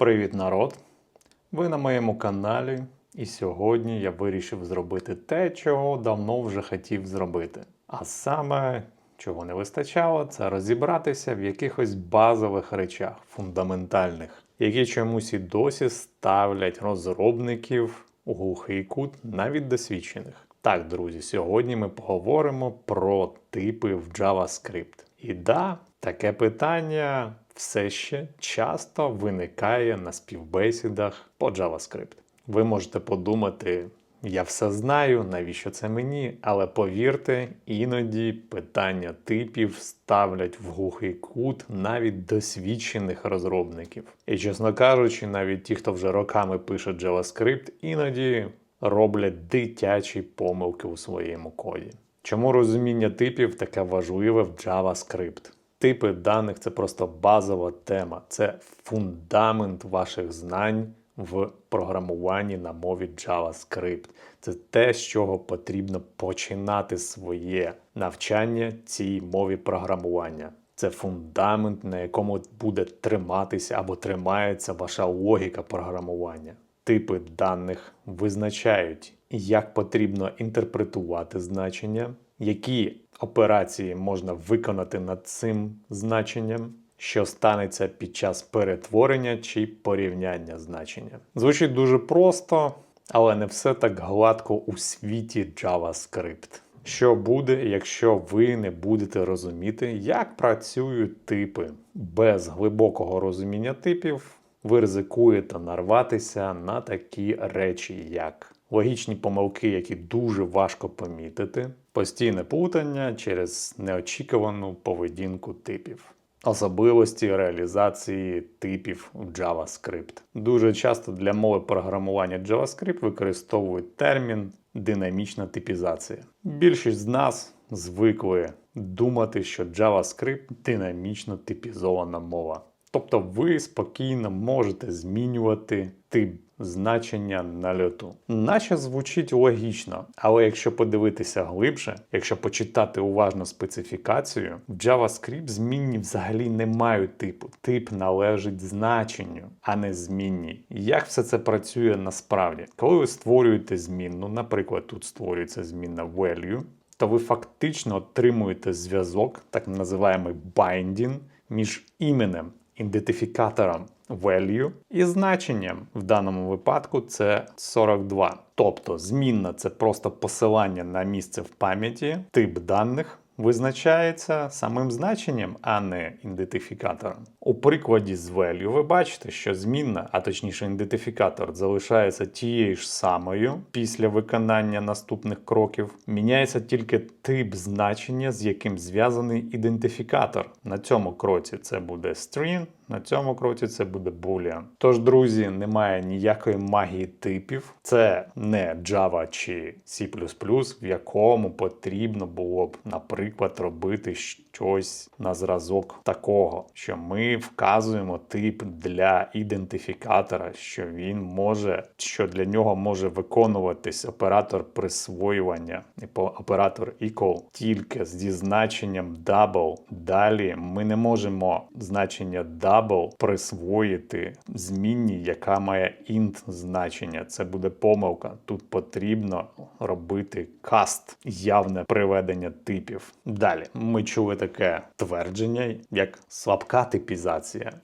Привіт, народ! Ви на моєму каналі, і сьогодні я вирішив зробити те, чого давно вже хотів зробити. А саме, чого не вистачало, це розібратися в якихось базових речах, фундаментальних, які чомусь і досі ставлять розробників у глухий кут, навіть досвідчених. Так, друзі, сьогодні ми поговоримо про типи в JavaScript. І да, таке питання все ще часто виникає на співбесідах по JavaScript. Ви можете подумати, я все знаю, навіщо це мені, але повірте, іноді питання типів ставлять в глухий кут навіть досвідчених розробників. І чесно кажучи, навіть ті, хто вже роками пише JavaScript, іноді роблять дитячі помилки у своєму коді. Чому розуміння типів таке важливе в JavaScript? Типи даних це просто базова тема, це фундамент ваших знань в програмуванні на мові JavaScript. Це те, з чого потрібно починати своє навчання цій мові програмування. Це фундамент, на якому буде триматися або тримається ваша логіка програмування. Типи даних визначають, як потрібно інтерпретувати значення, які операції можна виконати над цим значенням, що станеться під час перетворення чи порівняння значення. Звучить дуже просто, але не все так гладко у світі JavaScript. Що буде, якщо ви не будете розуміти, як працюють типи? Без глибокого розуміння типів ви ризикуєте нарватися на такі речі, як логічні помилки, які дуже важко помітити, постійне плутання через неочікувану поведінку типів. Особливості реалізації типів в JavaScript. Дуже часто для мови програмування JavaScript використовують термін динамічна типізація. Більшість з нас звикли думати, що JavaScript динамічно типізована мова. Тобто ви спокійно можете змінювати тип значення на льоту. Наче звучить логічно, але якщо подивитися глибше, якщо почитати уважно специфікацію, в JavaScript змінні взагалі не мають типу. Тип належить значенню, а не змінні. Як все це працює насправді? Коли ви створюєте змінну, наприклад, тут створюється змінна value, то ви фактично отримуєте зв'язок, так називаємий binding, між іменем ідентифікатором value і значенням в даному випадку це 42. Тобто змінна це просто посилання на місце в пам'яті, тип даних. Визначається самим значенням, а не ідентифікатором. У прикладі з value ви бачите, що змінна, а точніше ідентифікатор, залишається тією ж самою після виконання наступних кроків. Міняється тільки тип значення, з яким зв'язаний ідентифікатор. На цьому кроці це буде string, на цьому кроці це буде boolean. Тож, друзі, немає ніякої магії типів. Це не Java чи C++, в якому потрібно було б, наприклад, робити щось на зразок такого, що ми вказуємо тип для ідентифікатора, що він може, що для нього може виконуватись оператор присвоювання, оператор equal тільки зі значенням double. Далі ми не можемо значення double присвоїти змінні, яка має int значення. Це буде помилка. Тут потрібно робити каст, явне приведення типів. Далі ми чули таке твердження, як слабка типізація,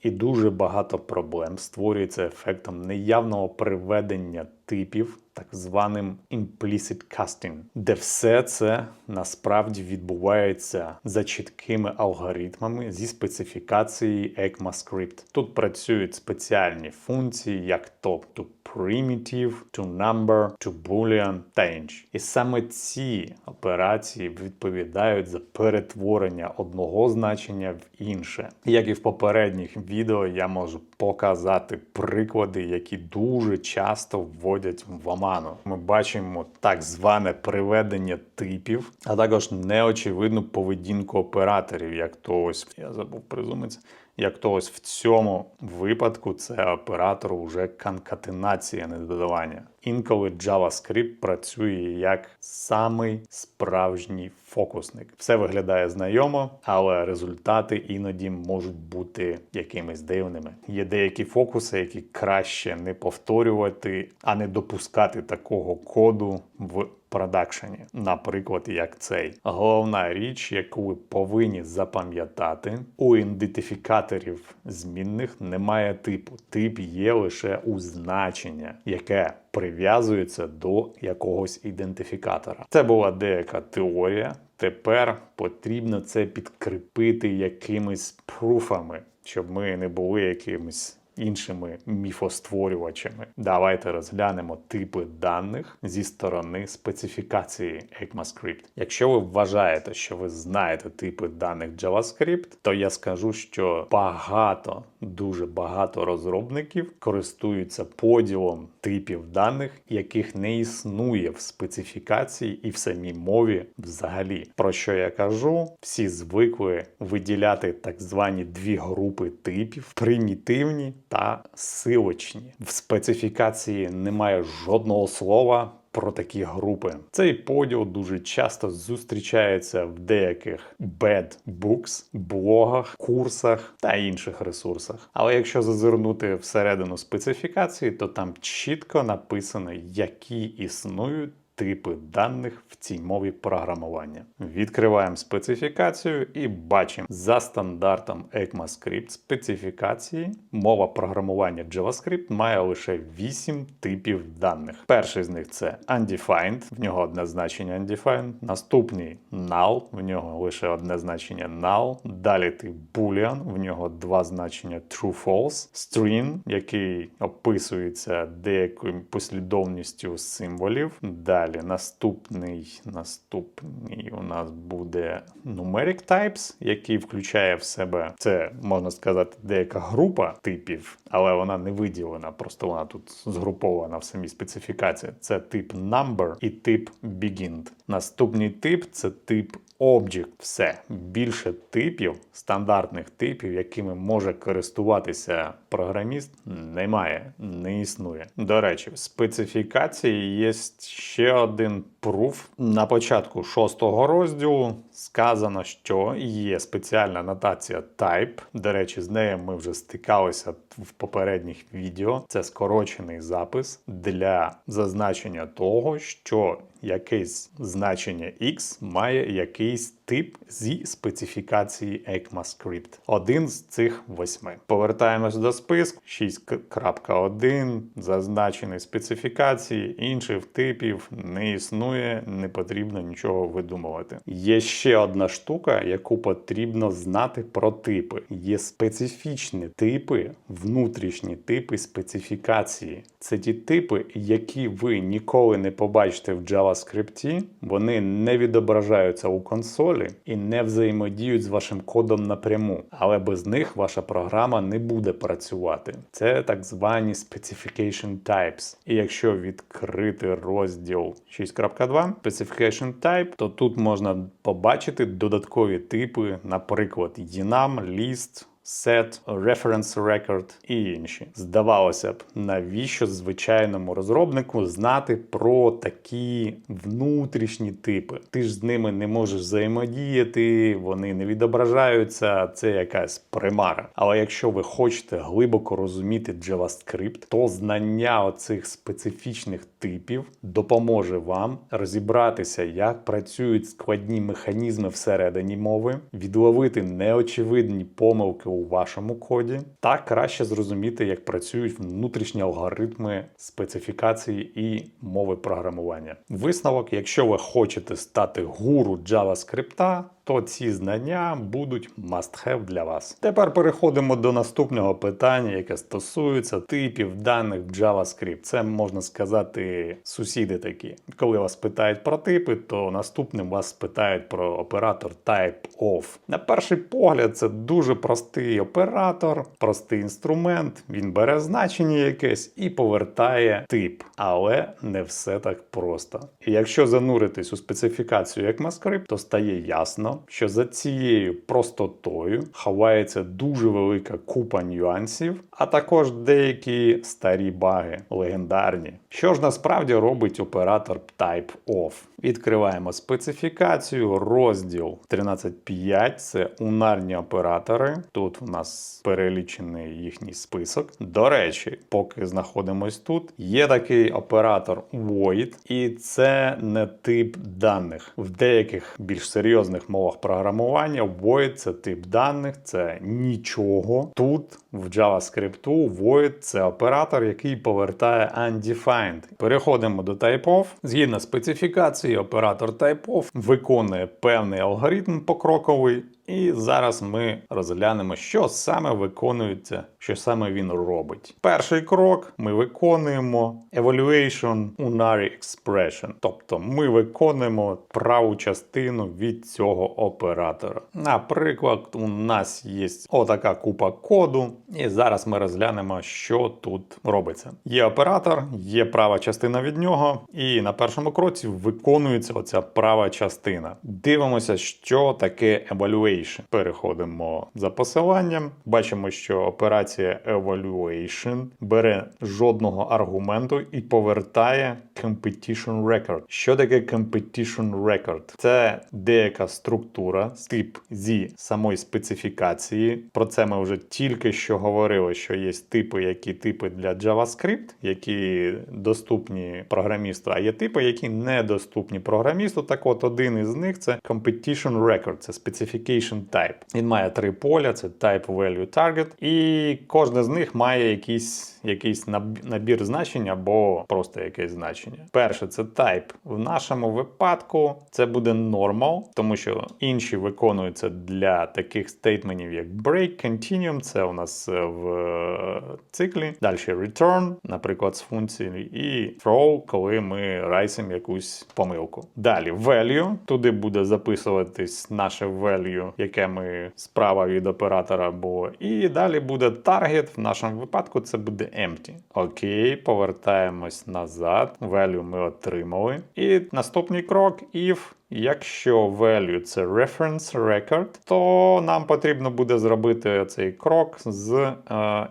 і дуже багато проблем створюється ефектом неявного приведення типів. Так званим implicit casting, де все це насправді відбувається за чіткими алгоритмами зі специфікації ECMAScript. Тут працюють спеціальні функції, як то to primitive, to number, to boolean та інші. І саме ці операції відповідають за перетворення одного значення в інше. Як і в попередніх відео, я можу показати приклади, які дуже часто вводять в оману. Ми бачимо так зване приведення типів, а також неочевидну поведінку операторів, як то ось я забув призумець. Як то ось в цьому випадку це оператор уже конкатенація, не додавання. Інколи JavaScript працює як самий справжній фокусник. Все виглядає знайомо, але результати іноді можуть бути якимись дивними. Є деякі фокуси, які краще не повторювати, а не допускати такого коду в продакшені. Наприклад, як цей. Головна річ, яку ви повинні запам'ятати, у ідентифікаторів змінних немає типу. Тип є лише у значення, яке прив'язується до якогось ідентифікатора. Це була деяка теорія. Тепер потрібно це підкріпити якимись пруфами, щоб ми не були якимись іншими міфостворювачами. Давайте розглянемо типи даних зі сторони специфікації ECMAScript. Якщо ви вважаєте, що ви знаєте типи даних JavaScript, то я скажу, що багато, дуже багато розробників користуються поділом типів даних, яких не існує в специфікації і в самій мові взагалі. Про що я кажу? Всі звикли виділяти так звані дві групи типів: примітивні та силочні. В специфікації немає жодного слова. Про такі групи цей поділ дуже часто зустрічається в деяких bad books, блогах, курсах та інших ресурсах. Але якщо зазирнути всередину специфікації, то там чітко написано, які існують типи даних в цій мові програмування. Відкриваємо специфікацію і бачимо за стандартом ECMAScript специфікації мова програмування JavaScript має лише 8 типів даних. Перший з них це undefined, в нього одне значення undefined. Наступний null, в нього лише одне значення null. Далі тип boolean, в нього два значення true false, string, який описується деякою послідовністю символів. Далі наступний, наступний у нас буде numeric types, який включає в себе це, можна сказати, деяка група типів, але вона не виділена, просто вона тут згрупована в самій специфікації. Це тип number і тип begin. Наступний тип це тип Object, все більше типів, стандартних типів, якими може користуватися програміст, немає, не існує. До речі, в специфікації є ще один пруф. На початку шостого розділу сказано, що є спеціальна нотація type. До речі, з нею ми вже стикалися в попередніх відео. Це скорочений запис для зазначення того, що якесь значення X має якийсь тип зі специфікації ECMAScript. Один з цих восьми. Повертаємось до списку 6.1, зазначений специфікації, інших типів не існує, не потрібно нічого видумувати. Є ще одна штука, яку потрібно знати про типи. Є специфічні типи, внутрішні типи специфікації. Це ті типи, які ви ніколи не побачите в JavaScript, вони не відображаються у консолі і не взаємодіють з вашим кодом напряму, але без них ваша програма не буде працювати. Це так звані specification types. І якщо відкрити розділ 6.2 Specification Type, то тут можна побачити додаткові типи, наприклад, enum, list, set, reference record і інші. Здавалося б, навіщо звичайному розробнику знати про такі внутрішні типи? Ти ж з ними не можеш взаємодіяти, вони не відображаються, це якась примара. Але якщо ви хочете глибоко розуміти JavaScript, то знання оцих специфічних типів допоможе вам розібратися, як працюють складні механізми всередині мови, відловити неочевидні помилки у вашому коді, та краще зрозуміти, як працюють внутрішні алгоритми специфікації і мови програмування. Висновок, якщо ви хочете стати гуру JavaScript, то ці знання будуть must-have для вас. Тепер переходимо до наступного питання, яке стосується типів даних в JavaScript. Це можна сказати сусіди такі. Коли вас питають про типи, то наступним вас питають про оператор type-of. На перший погляд, це дуже простий оператор, простий інструмент. Він бере значення якесь і повертає тип. Але не все так просто. І якщо зануритись у специфікацію ECMAScript, то стає ясно, що за цією простотою ховається дуже велика купа нюансів, а також деякі старі баги, легендарні. Що ж насправді робить оператор type-of? Відкриваємо специфікацію, розділ 13.5 це унарні оператори. Тут у нас перелічений їхній список. До речі, поки знаходимось тут, є такий оператор void, і це не тип даних. В деяких більш серйозних мовах програмування void це тип даних, це нічого. Тут в JavaScript void це оператор, який повертає undefined. Переходимо до typeof. Згідно специфікації, оператор typeof виконує певний алгоритм покроковий. І зараз ми розглянемо, що саме виконується, що саме він робить. Перший крок ми виконуємо evaluation unary expression, тобто ми виконуємо праву частину від цього оператора. Наприклад, у нас є отака купа коду, і зараз ми розглянемо, що тут робиться. Є оператор, є права частина від нього, і на першому кроці виконується оця права частина. Дивимося, що таке evaluation. Переходимо за посиланням. Бачимо, що операція evaluation бере жодного аргументу і повертає competition record. Що таке competition record? Це деяка структура, тип зі самої специфікації. Про це ми вже тільки що говорили, що є типи, які типи для JavaScript, які доступні програмісту, а є типи, які недоступні програмісту. Так от один із них це competition record, це specification type. Він має три поля: це type, value, target, і кожне з них має якийсь, якийсь набір значень або просто якесь значення. Перше це type. В нашому випадку це буде normal, тому що інші виконуються для таких стейтментів, як break, continuum, це у нас е, в е, циклі. Далі return, наприклад, з функції, і throw, коли ми райсимо якусь помилку. Далі value, туди буде записуватись наше value, яке ми справа від оператора було. І далі буде target, в нашому випадку це буде empty. Окей, повертаємось назад. Value ми отримали. І наступний крок if. Якщо value це reference record, то нам потрібно буде зробити цей крок з е,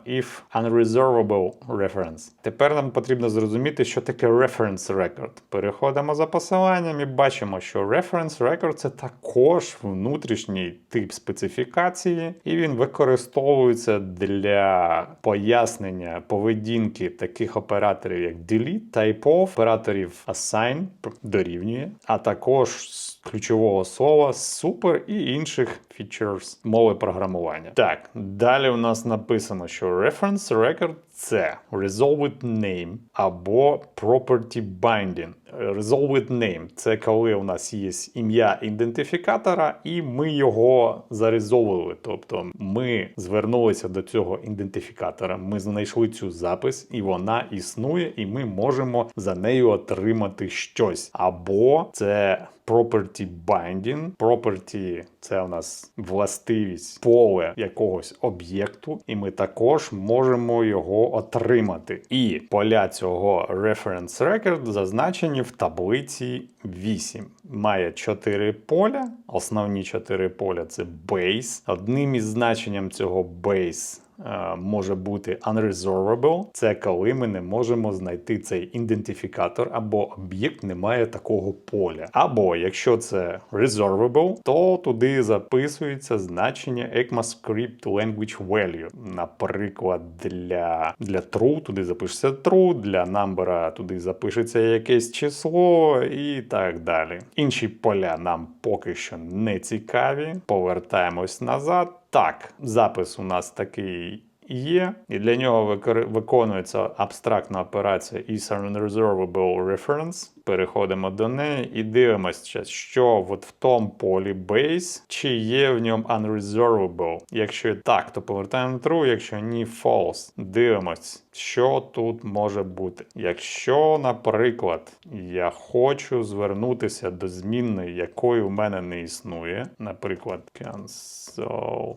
if unreservable reference. Тепер нам потрібно зрозуміти, що таке reference record. Переходимо за посиланням і бачимо, що reference record це також внутрішній тип специфікації, і він використовується для пояснення поведінки таких операторів, як delete, typeof, операторів assign дорівнює, а також first ключового слова super і інших features мови програмування. Так, далі у нас написано, що reference record це resolved name або property binding. Resolved name – це коли у нас є ім'я ідентифікатора, і ми його зарезолвили. Тобто ми звернулися до цього ідентифікатора, ми знайшли цю запис, і вона існує, і ми можемо за нею отримати щось. Або це property binding. Property – це у нас властивість поле якогось об'єкту, і ми також можемо його отримати. І поля цього reference record зазначені в таблиці 8. Має 4 поля. Основні 4 поля це base. Одним із значенням цього base може бути unresolvable. Це коли ми не можемо знайти цей ідентифікатор, або об'єкт не має такого поля. Або якщо це resolvable, то туди записується значення ECMAScript language value. Наприклад, для, для true туди запишеться true, для number туди запишеться якесь число і так далі. Інші поля нам поки що не цікаві. Повертаємось назад. Так, запис у нас такий є, і для нього виконується абстрактна операція is unreservable reference. Переходимо до неї і дивимося, що от в тому полі base, чи є в ньому unreservable. Якщо так, то повертаємо true, якщо ні, false. Дивимось, що тут може бути. Якщо, наприклад, я хочу звернутися до змінної, якої в мене не існує, наприклад, cancel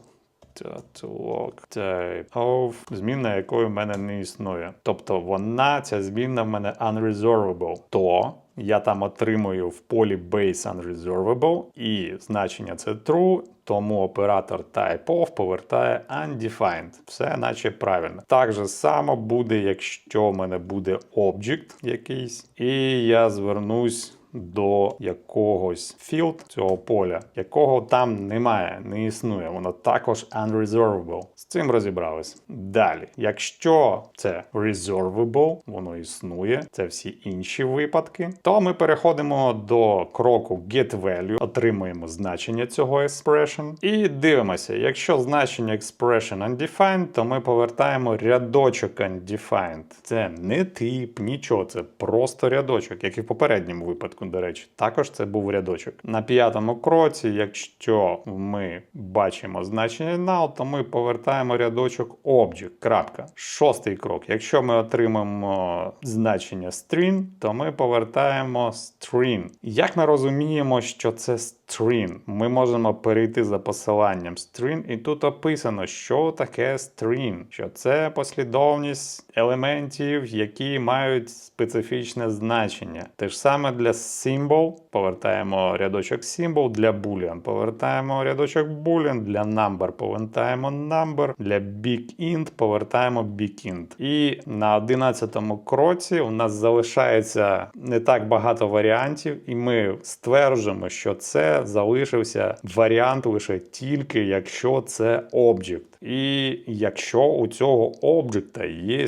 Type of зміна, якої в мене не існує. Тобто вона, ця зміна в мене unresolvable. То я там отримую в полі base unresolvable і значення це true, тому оператор typeof повертає undefined. Все наче правильно. Так же само буде, якщо в мене буде object якийсь, і я звернусь до якогось field цього поля, якого там немає, не існує. Воно також unreservable. З цим розібрались. Далі, якщо це reservable, воно існує, це всі інші випадки, то ми переходимо до кроку get value, отримуємо значення цього expression і дивимося, якщо значення expression undefined, то ми повертаємо рядочок undefined. Це не тип, нічого, це просто рядочок, як і в попередньому випадку, до речі, також це був рядочок. На п'ятому кроці, якщо ми бачимо значення null, то ми повертаємо рядочок object. Крапка. Шостий крок. Якщо ми отримаємо значення string, то ми повертаємо string. Як ми розуміємо, що це string? Ми можемо перейти за посиланням string, і тут описано, що таке string, що це послідовність елементів, які мають специфічне значення. Те ж саме для symbol, повертаємо рядочок symbol, для boolean повертаємо рядочок boolean, для number повертаємо number, для big int повертаємо big int. І на 11 кроці у нас залишається не так багато варіантів, і ми стверджуємо, що це залишився варіант лише тільки якщо це object. І якщо у цього об'єкта є,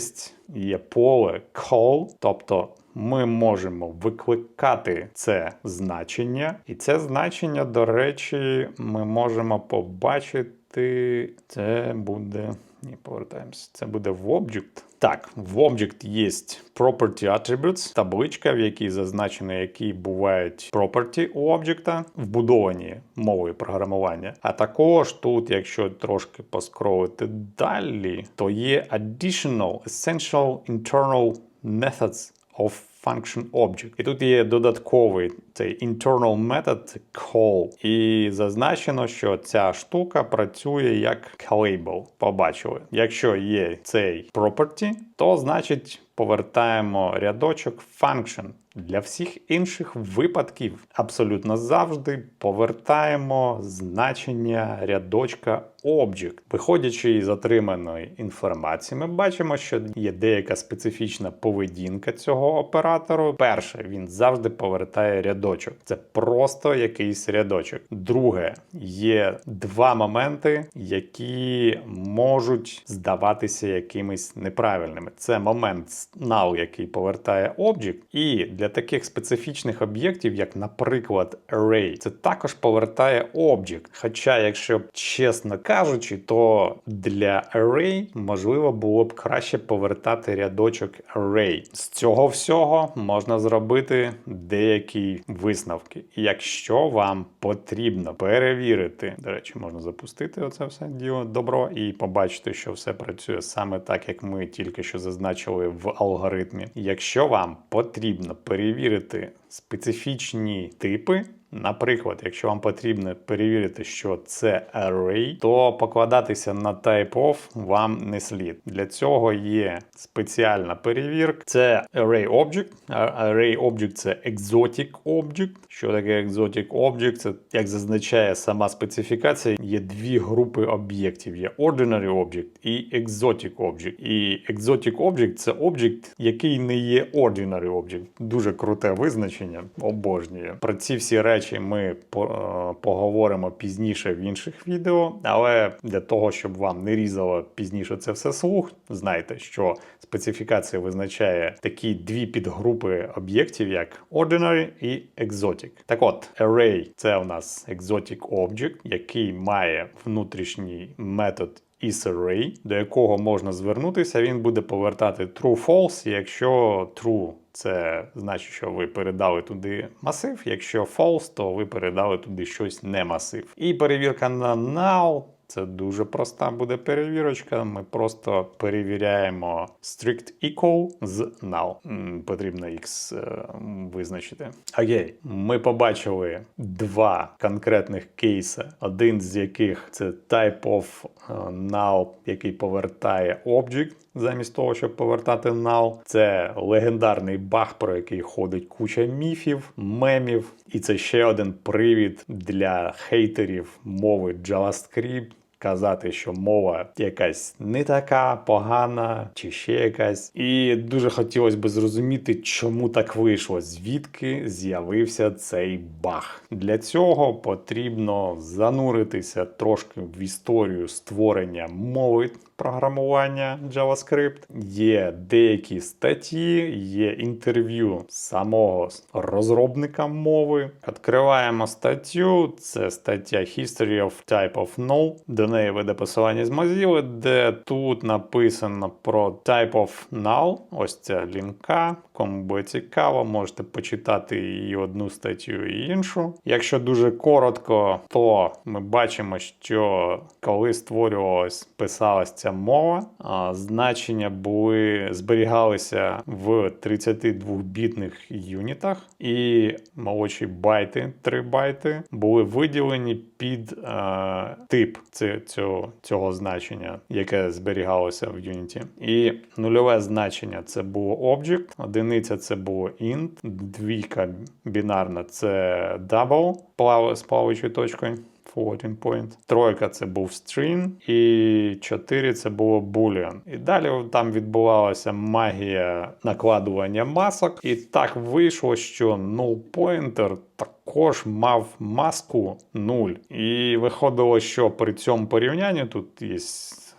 є поле call, тобто ми можемо викликати це значення, і це значення, до речі, ми можемо побачити. Це буде. Ні, повертаємось. Це буде в Object. Так, в Object є Property Attributes, табличка, в якій зазначено, які бувають property у об'єкта, вбудовані мовою програмування. А також тут, якщо трошки поскролити далі, то є Additional Essential Internal Methods of Function Object. І тут є додатковий цей internal method call. І зазначено, що ця штука працює як callable. Побачили. Якщо є цей property, то значить повертаємо рядочок function. Для всіх інших випадків абсолютно завжди повертаємо значення рядочка object. Виходячи із отриманої інформації, ми бачимо, що є деяка специфічна поведінка цього оператору. Перше, він завжди повертає рядочок. Це просто якийсь рядочок. Друге, є два моменти, які можуть здаватися якимись неправильними. Це момент null, який повертає object, і для таких специфічних об'єктів, як, наприклад, array, це також повертає object. Хоча, якщо чесно кажучи, то для array можливо було б краще повертати рядочок array. З цього всього можна зробити деякі висновки. Якщо вам потрібно перевірити, до речі, можна запустити оце все діло добро і побачити, що все працює саме так, як ми тільки що зазначили в алгоритмі. Якщо вам потрібно перевірити специфічні типи. Наприклад, якщо вам потрібно перевірити, що це array, то покладатися на type-of вам не слід. Для цього є спеціальна перевірка. Це array object. Array object це exotic object. Що таке exotic object? Це як зазначає сама специфікація, є дві групи об'єктів: є ordinary object і exotic object. І exotic object це об'єкт, який не є ordinary object. Дуже круте визначення. Обожнює. Про ці всі речі речі ми поговоримо пізніше в інших відео, але для того, щоб вам не різало пізніше це все слух, знайте, що специфікація визначає такі дві підгрупи об'єктів, як Ordinary і Exotic. Так от, Array це у нас Exotic Object, який має внутрішній метод isArray, до якого можна звернутися, він буде повертати true-false, якщо true це значить, що ви передали туди масив. Якщо false, то ви передали туди щось не масив. І перевірка на null це дуже проста буде перевірочка. Ми просто перевіряємо strict equal з null. Потрібно X е, визначити. Окей, ми побачили два конкретних кейси, один з яких це type of е, null, який повертає object. Замість того, щоб повертати null. Це легендарний баг, про який ходить куча міфів, мемів. І це ще один привід для хейтерів мови JavaScript казати, що мова якась не така погана, чи ще якась. І дуже хотілося б зрозуміти, чому так вийшло, звідки з'явився цей баг. Для цього потрібно зануритися трошки в історію створення мови програмування JavaScript. Є деякі статті, є інтерв'ю самого розробника мови. Відкриваємо статтю. Це стаття History of Type of Null. До неї веде посилання з Mozilla, де тут написано про Type of Null. Ось ця лінка. Кому буде цікаво, можете почитати і одну статтю, і іншу. Якщо дуже коротко, то ми бачимо, що коли створювалась, писалась ця мова, а, значення були зберігалися в 32-бітних юнітах, і молодші байти, 3 байти, були виділені під е, тип цього, цього значення, яке зберігалося в юніті. І нульове значення це було object, одиниця це було int, двійка бінарна це double з плаваючою точкою. Floating point. Тройка це був string, і 4 це було boolean. І далі там відбувалася магія накладування масок. І так вийшло, що null pointer також мав маску 0. І виходило, що при цьому порівнянні тут є.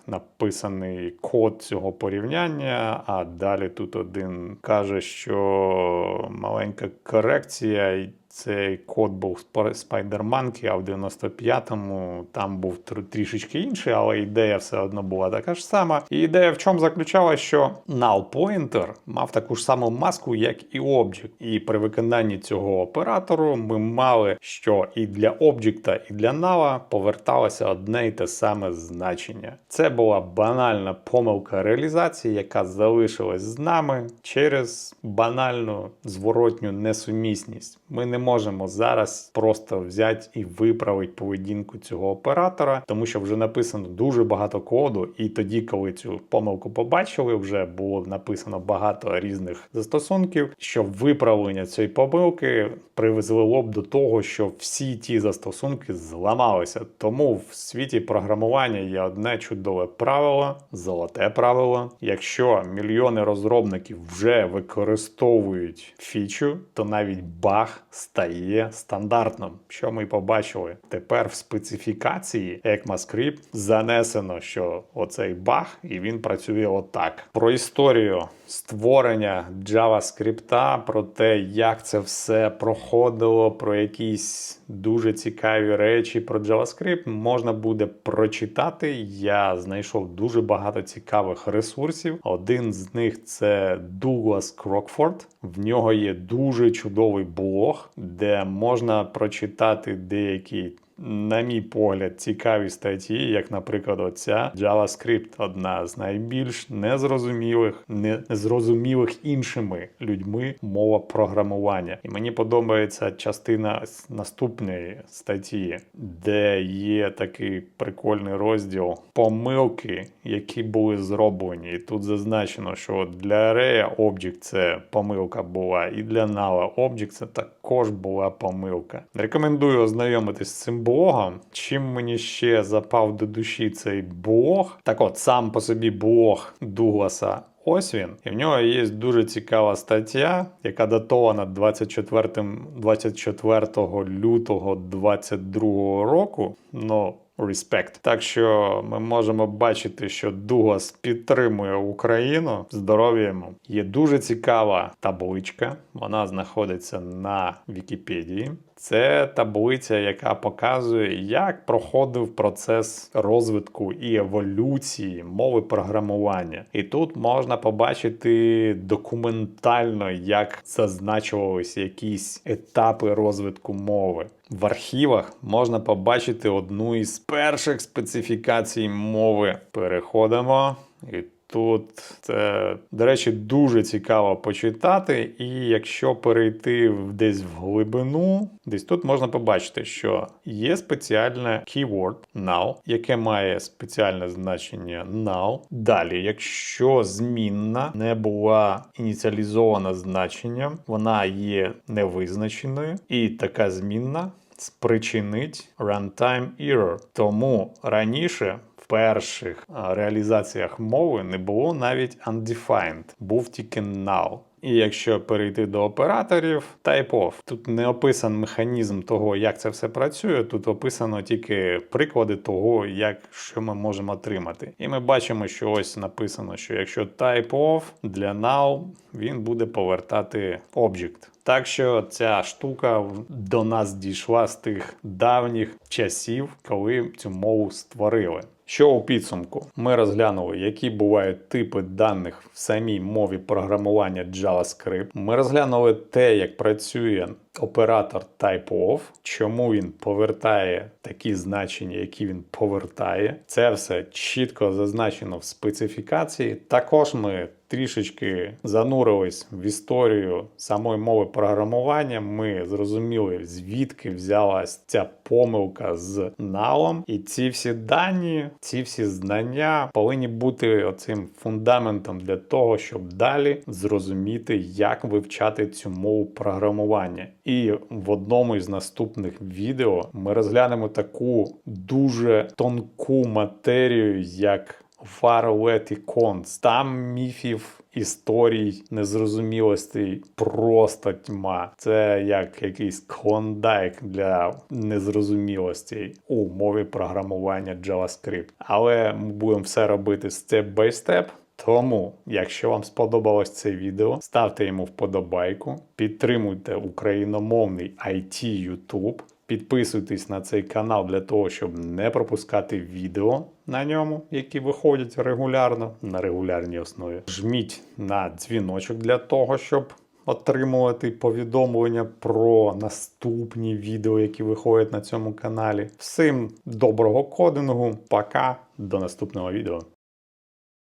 Написаний код цього порівняння, а далі тут один каже, що маленька корекція, цей код був Spider-Monkey, а в 95-му там був трішечки інший, але ідея все одно була така ж сама. І ідея в чому заключалася, що null pointer мав таку ж саму маску, як і object. І при виконанні цього оператору ми мали, що і для об'єкта, і для null поверталося одне і те саме значення. Це була банальна помилка реалізації, яка залишилась з нами через банальну зворотню несумісність. Ми не можемо зараз просто взяти і виправити поведінку цього оператора, тому що вже написано дуже багато коду, і тоді, коли цю помилку побачили, вже було написано багато різних застосунків, що виправлення цієї помилки призвело б до того, що всі ті застосунки зламалися. Тому в світі програмування є одне чудове правило, золоте правило. Якщо мільйони розробників вже використовують фічу, то навіть баг стає стандартним. Що ми побачили? Тепер в специфікації ECMAScript занесено, що оцей баг, і він працює отак. Про історію створення JavaScript, про те, як це все проходило, про якісь дуже цікаві речі про JavaScript можна буде прочитати. Я знайшов дуже багато цікавих ресурсів. Один з них це Douglas Crockford. В нього є дуже чудовий блог, де можна прочитати деякі. На мій погляд, цікаві статті, як, наприклад, оця JavaScript, одна з найбільш незрозумілих, незрозумілих іншими людьми мова програмування. І мені подобається частина наступної статті, де є такий прикольний розділ помилки, які були зроблені. І тут зазначено, що для Array Object це помилка була, і для Null Object це також була помилка. Рекомендую ознайомитись з цим блогом. Чим мені ще запав до душі цей блог? Так от, сам по собі блог Дугласа. Ось він. І в нього є дуже цікава стаття, яка датована 24, 24 лютого 22 року. Ну, Респект. Так що ми можемо бачити, що Дуглас підтримує Україну. Здоров'я йому. Є дуже цікава табличка. Вона знаходиться на Вікіпедії. Це таблиця, яка показує, як проходив процес розвитку і еволюції мови програмування. І тут можна побачити документально, як зазначувалися якісь етапи розвитку мови. В архівах можна побачити одну із перших специфікацій мови. Переходимо і. Тут це, до речі, дуже цікаво почитати, і якщо перейти десь в глибину, десь тут можна побачити, що є спеціальне keyword null, яке має спеціальне значення null. Далі, якщо змінна не була ініціалізована значенням, вона є невизначеною, і така змінна спричинить runtime error. Тому раніше перших реалізаціях мови не було навіть undefined, був тільки null. І якщо перейти до операторів, type-of. Тут не описан механізм того, як це все працює. Тут описано тільки приклади того, як що ми можемо отримати. І ми бачимо, що ось написано, що якщо type-of для null, він буде повертати object. Так що ця штука до нас дійшла з тих давніх часів, коли цю мову створили. Що у підсумку? Ми розглянули, які бувають типи даних в самій мові програмування JavaScript. Ми розглянули те, як працює оператор type-of, чому він повертає такі значення, які він повертає. Це все чітко зазначено в специфікації. Також ми трішечки занурились в історію самої мови програмування. Ми зрозуміли, звідки взялась ця помилка з налом. І ці всі дані, ці всі знання повинні бути оцим фундаментом для того, щоб далі зрозуміти, як вивчати цю мову програмування. І в одному із наступних відео ми розглянемо таку дуже тонку матерію, як Фарлет і Конц. Там міфів, історій, незрозумілостей просто тьма. Це як якийсь клондайк для незрозумілостей у мові програмування JavaScript. Але ми будемо все робити степ бай степ. Тому, якщо вам сподобалось це відео, ставте йому вподобайку, підтримуйте україномовний IT YouTube, підписуйтесь на цей канал для того, щоб не пропускати відео на ньому, які виходять регулярно на регулярній основі. Жміть на дзвіночок для того, щоб отримувати повідомлення про наступні відео, які виходять на цьому каналі. Всім доброго кодингу, пока, до наступного відео.